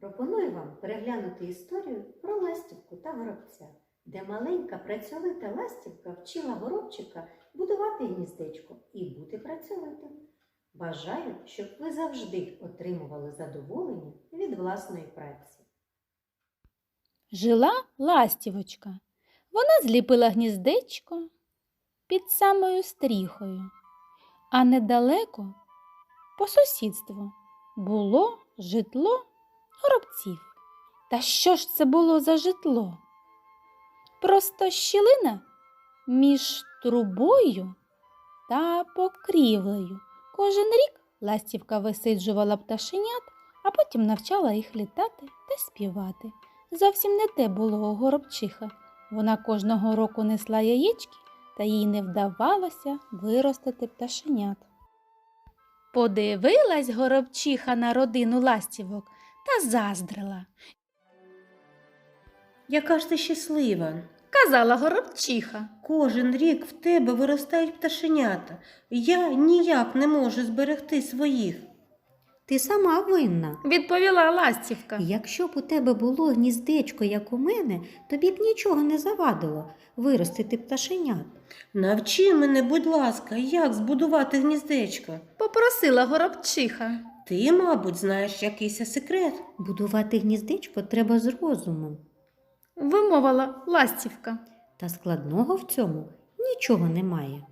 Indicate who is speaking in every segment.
Speaker 1: Пропоную вам переглянути історію про ластівку та горобця, де маленька працьовита ластівка вчила горобчика будувати гніздечко і бути працьовитим. Бажаю, щоб ви завжди отримували задоволення від власної праці.
Speaker 2: Жила ластівочка. Вона зліпила гніздечко під самою стріхою, а недалеко, по сусідству, було житло горобців. Та що ж це було за житло? Просто щілина між трубою та покрівлею. Кожен рік ластівка висиджувала пташенят, а потім навчала їх літати та співати. Зовсім не те було горобчиха. Вона кожного року несла яєчки, та їй не вдавалося виростити пташенят. Подивилась горобчиха на родину ластівок та заздрила.
Speaker 3: Яка ж ти щаслива?
Speaker 2: Казала горобчиха.
Speaker 3: Кожен рік в тебе виростають пташенята. Я ніяк не можу зберегти своїх.
Speaker 1: Ти сама винна.
Speaker 2: Відповіла ластівка.
Speaker 1: Якщо б у тебе було гніздечко, як у мене, тобі б нічого не завадило виростити пташенят.
Speaker 3: Навчи мене, будь ласка, як збудувати гніздечко.
Speaker 2: Попросила горобчиха.
Speaker 3: Ти, мабуть, знаєш якийсь секрет.
Speaker 1: Будувати гніздечко треба з розумом.
Speaker 2: Вимовила ластівка.
Speaker 1: Та складного в цьому нічого немає.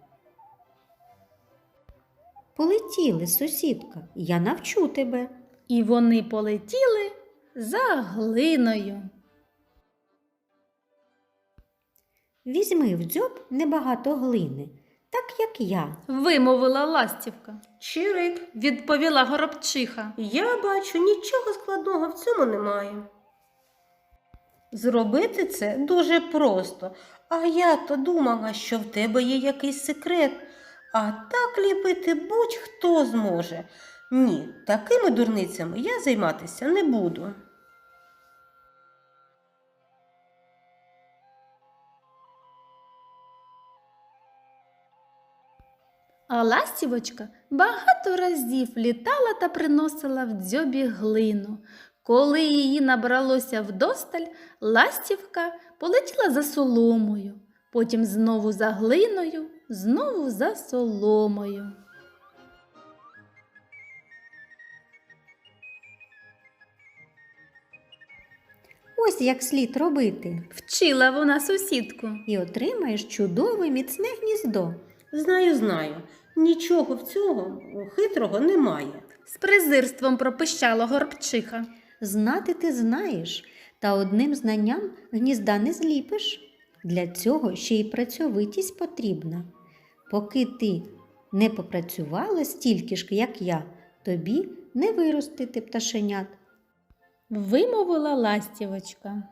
Speaker 1: Полетіли, сусідка, я навчу тебе.
Speaker 2: І вони полетіли за глиною.
Speaker 1: Візьми в дзьоб небагато глини, так як я.
Speaker 2: Вимовила ластівка.
Speaker 3: Чирик,
Speaker 2: Відповіла горобчиха.
Speaker 3: я бачу, нічого складного в цьому немає. Зробити це дуже просто. А я то думала, що в тебе є якийсь секрет. А так ліпити будь-хто зможе. Ні, такими дурницями я займатися не буду.
Speaker 2: А ластівочка багато разів літала та приносила в дзьобі глину. Коли її набралося вдосталь, ластівка полетіла за соломою, потім знову за глиною, знову за соломою.
Speaker 1: Ось як слід робити.
Speaker 2: Вчила вона сусідку.
Speaker 1: І отримаєш чудове міцне гніздо.
Speaker 3: Знаю, знаю. Нічого в цього хитрого немає.
Speaker 2: З презирством пропищала горбчиха.
Speaker 1: Знати ти знаєш, та одним знанням гнізда не зліпиш. Для цього ще й працьовитість потрібна. Поки ти не попрацювала стільки ж, як я, тобі не виростити пташенят.
Speaker 2: Вимовила ластівочка.